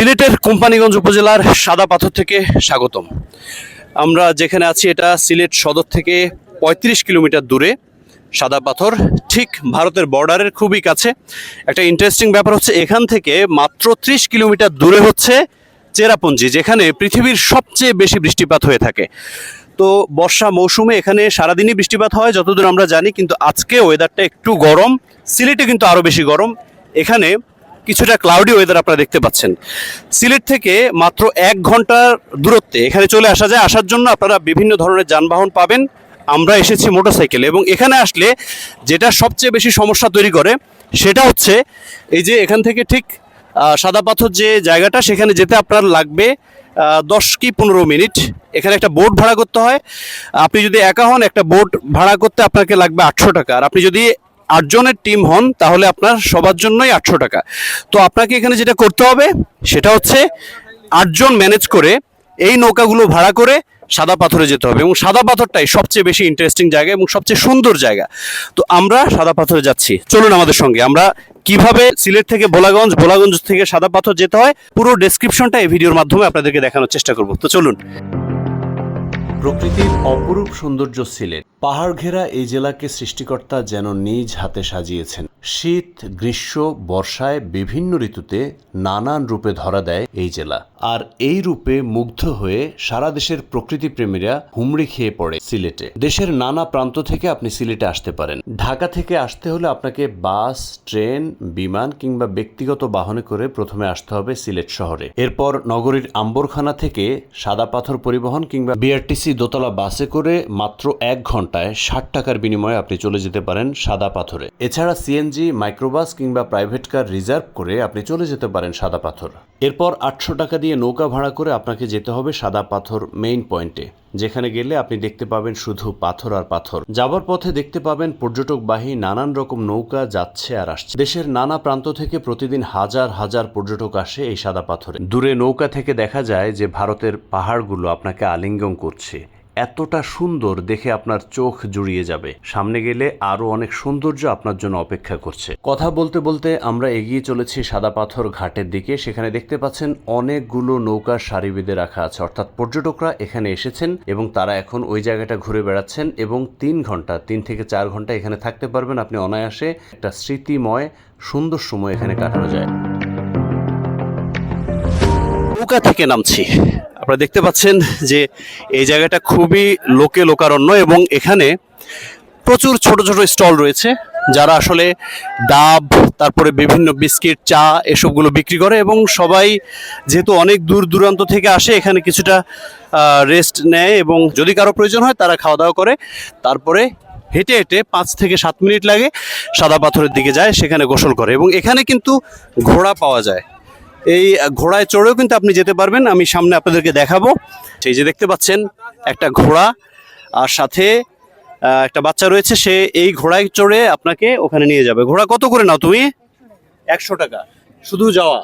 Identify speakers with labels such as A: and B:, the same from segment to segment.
A: সিলেটের কোম্পানিগঞ্জ উপজেলার সাদা পাথর থেকে স্বাগতম। আমরা যেখানে আছি, এটা সিলেট সদর থেকে ৩৫ কিলোমিটার দূরে সাদা পাথর। ঠিক ভারতের বর্ডারের খুবই কাছে। একটা ইন্টারেস্টিং ব্যাপার হচ্ছে, এখান থেকে মাত্র 30 কিলোমিটার দূরে হচ্ছে চেরাপুঞ্জি, যেখানে পৃথিবীর সবচেয়ে বেশি বৃষ্টিপাত হয়ে থাকে। তো বর্ষা মৌসুমে এখানে সারাদিনই বৃষ্টিপাত হয়, যতদূর আমরা জানি, কিন্তু আজকে ওয়েদারটা একটু গরম। সিলেটে কিন্তু আরও বেশি গরম। এখানে কিছুটা ক্লাউডি ওয়েদার আপনারা দেখতে পাচ্ছেন। সিলেট থেকে মাত্র এক ঘণ্টার দূরত্বে এখানে চলে আসা যায়। আসার জন্য আপনারা বিভিন্ন ধরনের যানবাহন পাবেন। আমরা এসেছি মোটরসাইকেলে এবং এখানে আসলে যেটা সবচেয়ে বেশি সমস্যা তৈরি করে সেটা হচ্ছে এই যে এখান থেকে ঠিক সাদা পাথর যে জায়গাটা, সেখানে যেতে আপনার লাগবে দশ কি পনেরো মিনিট। এখানে একটা বোট ভাড়া করতে হয়। আপনি যদি একা হন, একটা বোট ভাড়া করতে আপনাকে লাগবে আটশো টাকা। আর আপনি যদি আটজনের টিম হন, তাহলে আপনার সবার জন্যই আটশো টাকা। তো আপনাকে এখানে যেটা করতে হবে, সেটা হচ্ছে আটজন ম্যানেজ করে এই নৌকাগুলো ভাড়া করে সাদা পাথরে যেতে হবে। এবং সাদা পাথরটাই সবচেয়ে বেশি ইন্টারেস্টিং জায়গা এবং সবচেয়ে সুন্দর জায়গা। তো আমরা সাদা পাথরে যাচ্ছি। চলুন আমাদের সঙ্গে। আমরা কীভাবে সিলেট থেকে ভোলাগঞ্জ ভোলাগঞ্জ থেকে সাদা পাথর যেতে হয়, পুরো ডেসক্রিপশনটা এই ভিডিওর মাধ্যমে আপনাদেরকে দেখানোর চেষ্টা করব। তো চলুন। প্রকৃতির অপরূপ সৌন্দর্য সিলেট। পাহাড় ঘেরা এই জেলাকে সৃষ্টিকর্তা যেন নিজ হাতে সাজিয়েছেন। শীত, গ্রীষ্ম, বর্ষায় বিভিন্ন ঋতুতে নানান রূপে ধরা দেয় এই জেলা। আর এই রূপে মুগ্ধ হয়ে সারা দেশের প্রকৃতি প্রেমীরা হুমড়ি খেয়ে পড়ে সিলেটে। দেশের নানা প্রান্ত থেকে আপনি সিলেটে আসতে পারেন। ঢাকা থেকে আসতে হলে আপনাকে বাস, ট্রেন, বিমান কিংবা ব্যক্তিগত বাহনে করে প্রথমে আসতে হবে সিলেট শহরে। এরপর নগরীর আম্বরখানা থেকে সাদা পাথর পরিবহন কিংবা বিআরটিসি দোতলা বাসে করে মাত্র এক ঘন্টায় ষাট টাকার বিনিময়ে আপনি চলে যেতে পারেন সাদা পাথরে। এছাড়া সিএনজি মাইক্রোবাস কিংবা প্রাইভেট কার রিজার্ভ করে আপনি চলে যেতে পারেন সাদা পাথর। এরপর আটশো টাকা দিয়ে নৌকা ভাড়া করে আপনাকে যেতে হবে সাদা পাথর মেইন পয়েন্টে যেখানে গেলে আপনি দেখতে পাবেন শুধু পাথর আর পাথর। যাবার পথে দেখতে পাবেন পর্যটকবাহী নানান রকম নৌকা যাচ্ছে আর আসছে। দেশের নানা প্রান্ত থেকে প্রতিদিন হাজার হাজার পর্যটক আসে এই সাদা পাথরে। দূরে নৌকা থেকে দেখা যায় যে ভারতের পাহাড়গুলো আপনাকে আলিঙ্গন করছে। এতটা সুন্দর দেখে আপনার চোখ জুড়িয়ে যাবে। সামনে গেলে আরও অনেক সৌন্দর্য আপনার জন্য অপেক্ষা করছে। কথা বলতে বলতে আমরা এগিয়ে চলেছি সাদা পাথর ঘাটের দিকে। সেখানে দেখতে পাচ্ছেন অনেকগুলো নৌকা সারি বেঁধে রাখা আছে। অর্থাৎ পর্যটকরা এখানে এসেছেন এবং তারা এখন ওই জায়গাটা ঘুরে বেড়াচ্ছেন এবং তিন ঘণ্টা, তিন থেকে চার ঘণ্টা এখানে থাকতে পারবেন। আপনি অনায়াসে একটা স্মৃতিময়, সুন্দর সময় এখানে কাটানো যায়। নৌকা থেকে নামছি। আপনারা দেখতে পাচ্ছেন যে এই জায়গাটা খুবই লোকে লোকারণ্য এবং এখানে প্রচুর ছোট ছোট স্টল রয়েছে, যারা আসলে ডাব, তারপরে বিভিন্ন বিস্কিট, চা এসবগুলো বিক্রি করে এবং সবাই যেহেতু অনেক দূর দূরান্ত থেকে আসে, এখানে কিছুটা রেস্ট নেয় এবং যদি কারও প্রয়োজন হয় তারা খাওয়া দাওয়া করে। তারপরে হেঁটে হেঁটে পাঁচ থেকে সাত মিনিট লাগে, সাদা পাথরের দিকে যায়, সেখানে গোসল করে এবং এখানে কিন্তু ঘোড়া পাওয়া যায়। এই ঘোড়ায় চড়েও কিন্তু আপনি যেতে পারবেন। আমি সামনে আপনাদেরকে দেখাবো। সেই যে দেখতে পাচ্ছেন একটা ঘোড়া আর সাথে একটা বাচ্চা রয়েছে সে এই ঘোড়ায় চড়ে আপনাকে ওখানে নিয়ে যাবে। ঘোড়া কত করে নাও তুমি? একশো টাকা। শুধু যাওয়া?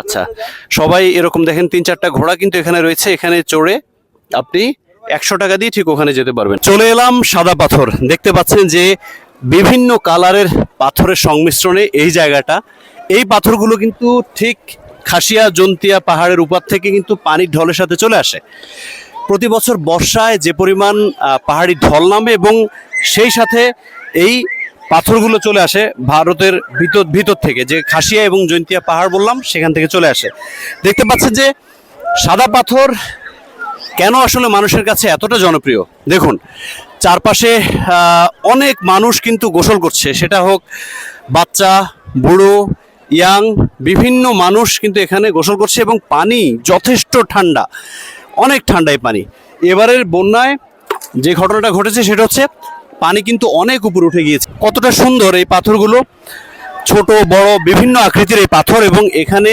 A: আচ্ছা সবাই এরকম দেখেন তিন চারটা ঘোড়া কিন্তু এখানে রয়েছে। এখানে চড়ে আপনি একশো টাকা দিয়ে ঠিক ওখানে যেতে পারবেন। চলে এলাম সাদা পাথর। দেখতে পাচ্ছেন যে বিভিন্ন কালারের পাথরের সংমিশ্রণে এই জায়গাটা। এই পাথরগুলো কিন্তু ঠিক খাসিয়া জন্তিয়া পাহাড়ের উপর থেকে কিন্তু পানির ঢলের সাথে চলে আসে। প্রতি বছর বর্ষায় যে পরিমাণ পাহাড়ি ঢল নামে এবং সেই সাথে এই পাথরগুলো চলে আসে ভারতের ভিতর ভিতর থেকে। যে খাসিয়া এবং জৈন্তিয়া পাহাড় বললাম, সেখান থেকে চলে আসে। দেখতে পাচ্ছেন যে সাদা পাথর কেন আসলে মানুষের কাছে এতটা জনপ্রিয়? দেখুন, চারপাশে অনেক মানুষ কিন্তু গোসল করছে। সেটা হোক বাচ্চা, বুড়ো ইয়াং বিভিন্ন মানুষ কিন্তু এখানে গোসল করছে এবং পানি যথেষ্ট ঠান্ডা, অনেক ঠান্ডা এই পানি। এবারের বন্যায় যে ঘটনাটা ঘটেছে সেটা হচ্ছে পানি কিন্তু অনেক উপরে উঠে গিয়েছে। কতটা সুন্দর এই পাথরগুলো, ছোট, বড়, বিভিন্ন আকৃতির এই পাথর এবং এখানে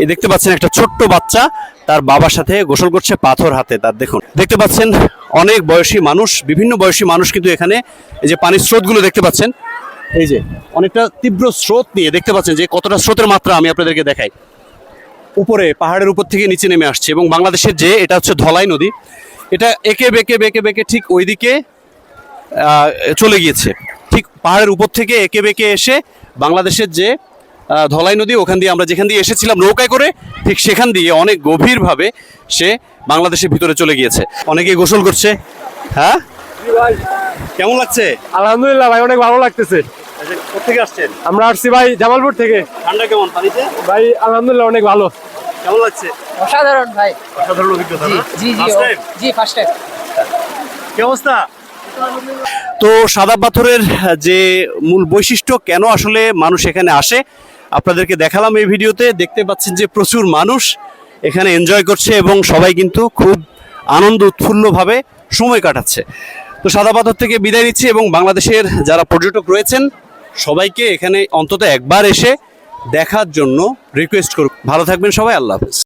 A: এই দেখতে পাচ্ছেন একটা ছোট্ট বাচ্চা, তার বাবার সাথে গোসল করছে পাথর হাতে, তার দেখুন। দেখতে পাচ্ছেন অনেক বয়সী মানুষ, বিভিন্ন বয়সী মানুষ কিন্তু এখানে এই যে পানির স্রোতগুলো দেখতে পাচ্ছেন। এই যে, অনেকটা তীব্র স্রোত নিয়ে দেখতে পাচ্ছেন যে কতটা স্রোতের মাত্রা আমি আপনাদেরকে দেখাই। উপরে, পাহাড়ের উপর থেকে নিচে নেমে আসছে এবং বাংলাদেশের যে, এটা হচ্ছে ধলাই নদী, এটা একে বেঁকে বেঁকে বেঁকে ঠিক ওইদিকে চলে গিয়েছে। ঠিক পাহাড়ের উপর থেকে একে বেঁকে এসে বাংলাদেশের যে ধলাই নদী, ওখান দিয়ে আমরা যেখান দিয়ে এসেছিলাম নৌকায় করে, ঠিক সেখান দিয়ে অনেক গভীরভাবে সে বাংলাদেশের ভিতরে চলে গিয়েছে। অনেকে গোসল করছে। হ্যাঁ? কেমন লাগছে?
B: আলহামদুলিল্লাহ ভাই, অনেক ভালো লাগতেছে।
A: আসছেন?
B: আমরা আসছি ভাই জামালপুর থেকে।
A: ঠান্ডা কেমন পানিতে?
B: ভাই আলহামদুলিল্লাহ অনেক ভালো।
A: কেমন লাগছে?
C: অসাধারণ ভাই।
A: অসাধারণ অভিজ্ঞতা
C: জি জি ফার্স্ট টাইম
A: কি অবস্থা? তো সাদা পাথরের যে মূল বৈশিষ্ট্য কেন আসলে মানুষ এখানে আসে আপনাদেরকে দেখালাম এই ভিডিওতে। দেখতে পাচ্ছেন যে প্রচুর মানুষ এখানে এনজয় করছে এবং সবাই কিন্তু খুব আনন্দ উৎফুল্লভাবে সময় কাটাচ্ছে। তো সাদা পাথর থেকে বিদায় নিচ্ছি এবং বাংলাদেশের যারা পর্যটক রয়েছেন সবাইকে এখানে অন্তত একবার এসে দেখার জন্য রিকোয়েস্ট করুক। ভালো থাকবেন সবাই আল্লাহ হাফেজ।